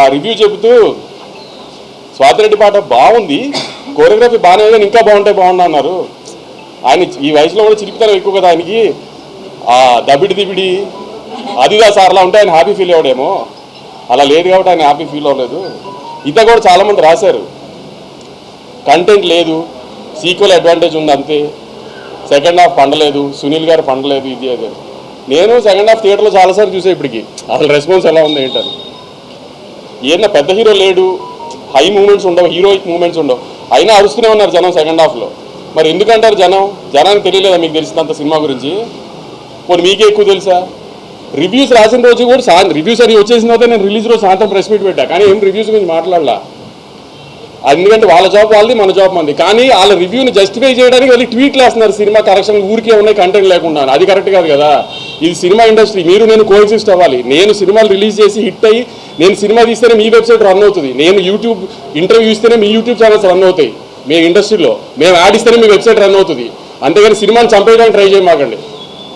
ఆ రివ్యూ చెబుతూ స్వాతిరెడ్డి పాట బాగుంది కోరియోగ్రఫీ బాగానే ఉంది, కానీ ఇంకా బాగుంటే బాగుండు అన్నారు. ఆయన ఈ వయసులో కూడా చిరిపితనం ఎక్కువ కదా ఆయనకి. ఆ దబిడి దిబిడి అదిదా సార్లా ఉంటే ఆయన హ్యాపీ ఫీల్ అవ్వడేమో. అలా లేదు కాబట్టి ఆయన హ్యాపీ ఫీల్ అవ్వలేదు. ఇంత కూడా చాలామంది రాశారు. కంటెంట్ లేదు సీక్వెల్ అడ్వాంటేజ్ ఉంది అంతే. సెకండ్ హాఫ్ పండలేదు సునీల్ గారు పండలేదు ఇది అదే. నేను సెకండ్ హాఫ్ థియేటర్లో చాలాసార్లు చూసే ఇప్పటికి. అసలు రెస్పాన్స్ ఎలా ఉంది ఏంటని. ఏదైనా పెద్ద హీరో లేడు. హై మూమెంట్స్ ఉండవు హీరోయిక్ మూమెంట్స్ ఉండవు. అయినా అరుస్తూనే ఉన్నారు జనం సెకండ్ హాఫ్లో మరి ఎందుకంటారు జనం? జనానికి తెలియలేదా మీకు తెలిసినంత సినిమా గురించి? పోనీ మీకే ఎక్కువ తెలుసా? రివ్యూస్ రాసిన రోజు కూడా సా రివ్యూస్ అని వచ్చేసిన తర్వాత నేను రిలీజ్ రోజు సాయంత్రం ప్రెస్ మీట్ పెట్టా. కానీ ఏం రివ్యూస్ గురించి మాట్లాడలా. ఎందుకంటే వాళ్ళ జాబ్ వాళ్ళది మన జాబ్ మంది కానీ వాళ్ళ రివ్యూని జస్టిఫై చేయడానికి వెళ్ళి ట్వీట్లు వేస్తున్నారు సినిమా కరెక్షన్ ఊరికే ఉన్నాయి కంటెంట్ లేకుండా. అది కరెక్ట్ కాదు కదా. ఇది సినిమా ఇండస్ట్రీ మీరు నేను కోఎగ్జిస్ట్ అవ్వాలి. నేను సినిమాలు రిలీజ్ చేసి హిట్ అయ్యి నేను సినిమా తీస్తేనే మీ వెబ్సైట్ రన్ అవుతుంది. నేను యూట్యూబ్ ఇంటర్వ్యూ ఇస్తేనే మీ యూట్యూబ్ ఛానల్స్ రన్ అవుతాయి. మీ ఇండస్ట్రీలో. మేము యాడ్ ఇస్తేనే మీ వెబ్సైట్ రన్ అవుతుంది. అంతేగాని సినిమాని చంపేయడానికి ట్రై చేయమాకండి.